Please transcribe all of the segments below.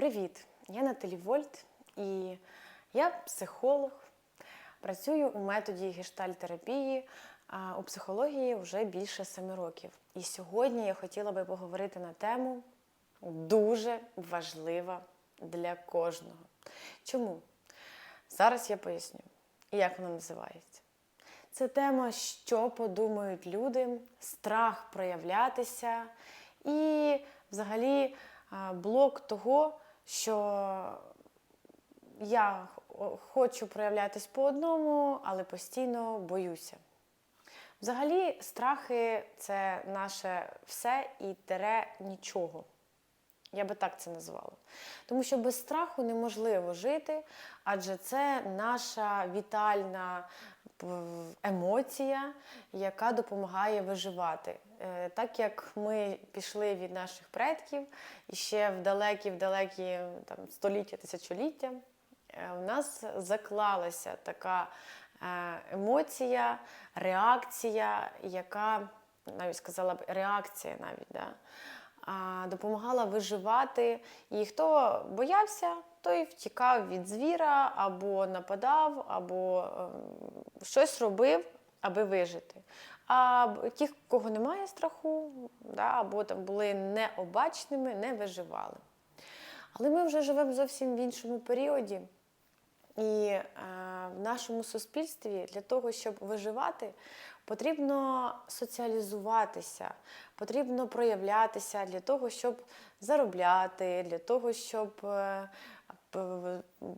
Привіт! Я Наталі Вольт і я психолог. Працюю у методі гештальтерапії у психології вже більше семи років. І сьогодні я хотіла би поговорити на тему дуже важлива для кожного. Чому? Зараз я поясню, як вона називається. Це тема, що подумають люди, страх проявлятися і взагалі блок того, що я хочу проявлятись по одному, але постійно боюся. Взагалі, страхи це наше все і тере нічого. Я би так це назвала. Тому що без страху неможливо жити, адже це наша вітальна емоція, яка допомагає виживати. Е, Так як ми пішли від наших предків і ще в далекі-в-далекі там, століття, тисячоліття, е, у нас заклалася така е, емоція, реакція, яка навіть сказала б реакція навіть. Да? Допомагала виживати. І хто боявся, той втікав від звіра, або нападав, або ем, щось робив, аби вижити. А ті, кого немає страху, да, або там були необачними, не виживали. Але ми вже живемо зовсім в іншому періоді. І е, в нашому суспільстві для того, щоб виживати, потрібно соціалізуватися, потрібно проявлятися для того, щоб заробляти, для того, щоб е,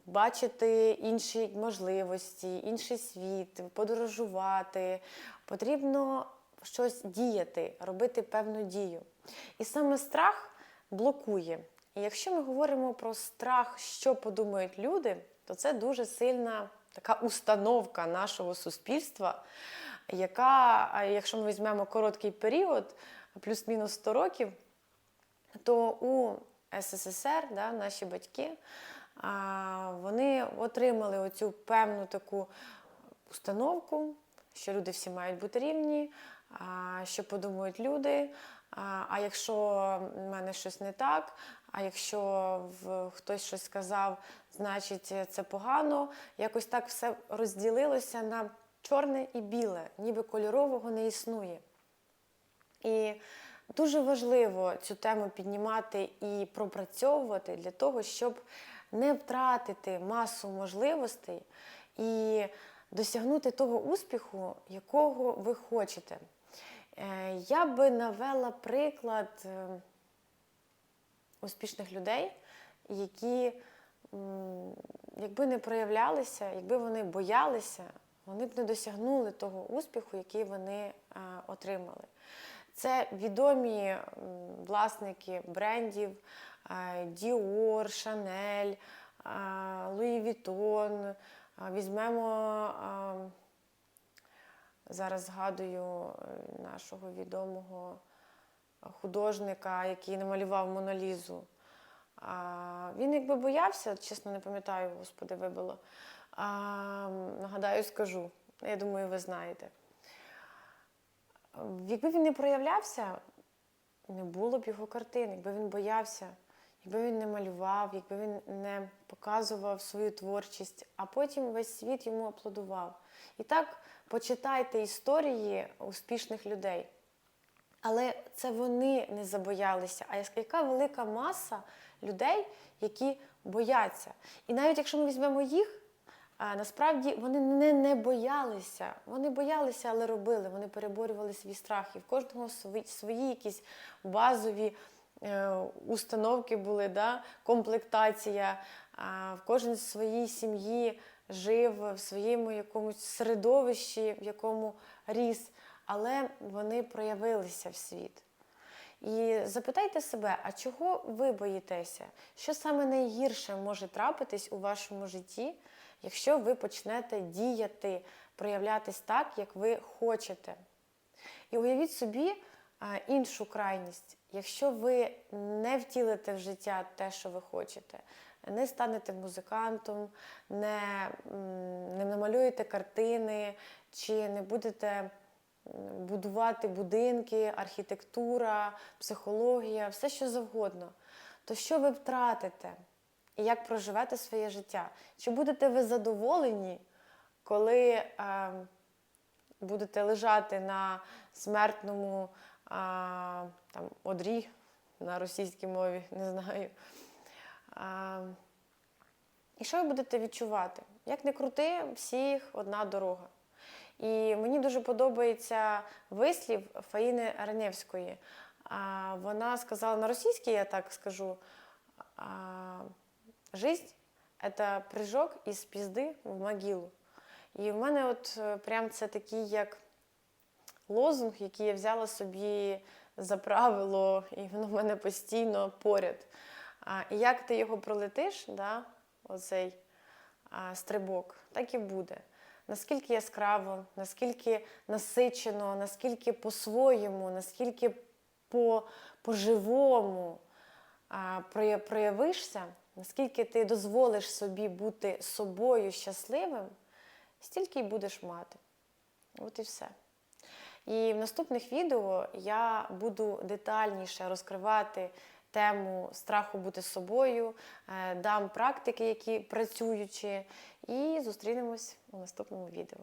бачити інші можливості, інший світ, подорожувати. Потрібно щось діяти, робити певну дію. І саме страх блокує. І якщо ми говоримо про страх, що подумають люди, то це дуже сильна така установка нашого суспільства, яка, якщо ми візьмемо короткий період, плюс-мінус 100 років, то у СССР да, наші батьки вони отримали оцю певну таку установку, що люди всі мають бути рівні, що подумають люди. А, а якщо в мене щось не так, а якщо хтось щось сказав, значить це погано. Якось так все розділилося на чорне і біле, ніби кольорового не існує. І дуже важливо цю тему піднімати і пропрацьовувати для того, щоб не втратити масу можливостей і досягнути того успіху, якого ви хочете. Е, Я би навела приклад е, успішних людей, які, якби не проявлялися, якби вони боялися, вони б не досягнули того успіху, який вони е, отримали. Це відомі власники брендів е, Louis Vuitton. Е, Візьмемо, зараз згадую е, нашого відомого художника, який намалював Монолізу. А, він якби боявся, чесно не пам'ятаю, господи, вибило. А, нагадаю, скажу. Я думаю, ви знаєте. Якби він не проявлявся, не було б його картин, якби він боявся, якби він не малював, якби він не показував свою творчість, а потім весь світ йому аплодував. І так почитайте історії успішних людей. Але це вони не забоялися. А яка велика маса людей, які бояться. І навіть якщо ми візьмемо їх, насправді вони не, не боялися. Вони боялися, але робили. Вони переборювали свій страх. І в кожного свої, свої якісь базові установки були, да? комплектація. В кожен в своїй сім'ї жив в своєму якомусь середовищі, в якому ріс, але вони проявилися в світ. І запитайте себе, а чого ви боїтеся? Що саме найгірше може трапитись у вашому житті, якщо ви почнете діяти, проявлятись так, як ви хочете? І уявіть собі іншу крайність. Якщо ви не втілите в життя те, що ви хочете, не станете музикантом, не, не намалюєте картини, чи не будете будувати будинки, архітектура, психологія, все що завгодно, то що ви втратите? і як проживете своє життя. Чи будете ви задоволені, коли е, будете лежати на смертному а, там, одрі на російській мові, не знаю. А, і що ви будете відчувати? Як не крути, всіх одна дорога. І мені дуже подобається вислів Фаїни Раневської. А, Вона сказала на російській, я так скажу, а, жизнь це прыжок із пізди в могилу. І в мене от е, прям це такий як лозунг, який я взяла собі за правило, і воно в мене постійно поряд. А, і як ти його пролетиш, да, оцей а, стрибок, так і буде. Наскільки яскраво, наскільки насичено, наскільки по-своєму, наскільки по- по-живому проявишся, наскільки ти дозволиш собі бути собою щасливим, стільки й будеш мати. От і все. І в наступних відео я буду детальніше розкривати тему страху бути собою, е, дам практики, які працюючі, і зустрінемось у наступному відео.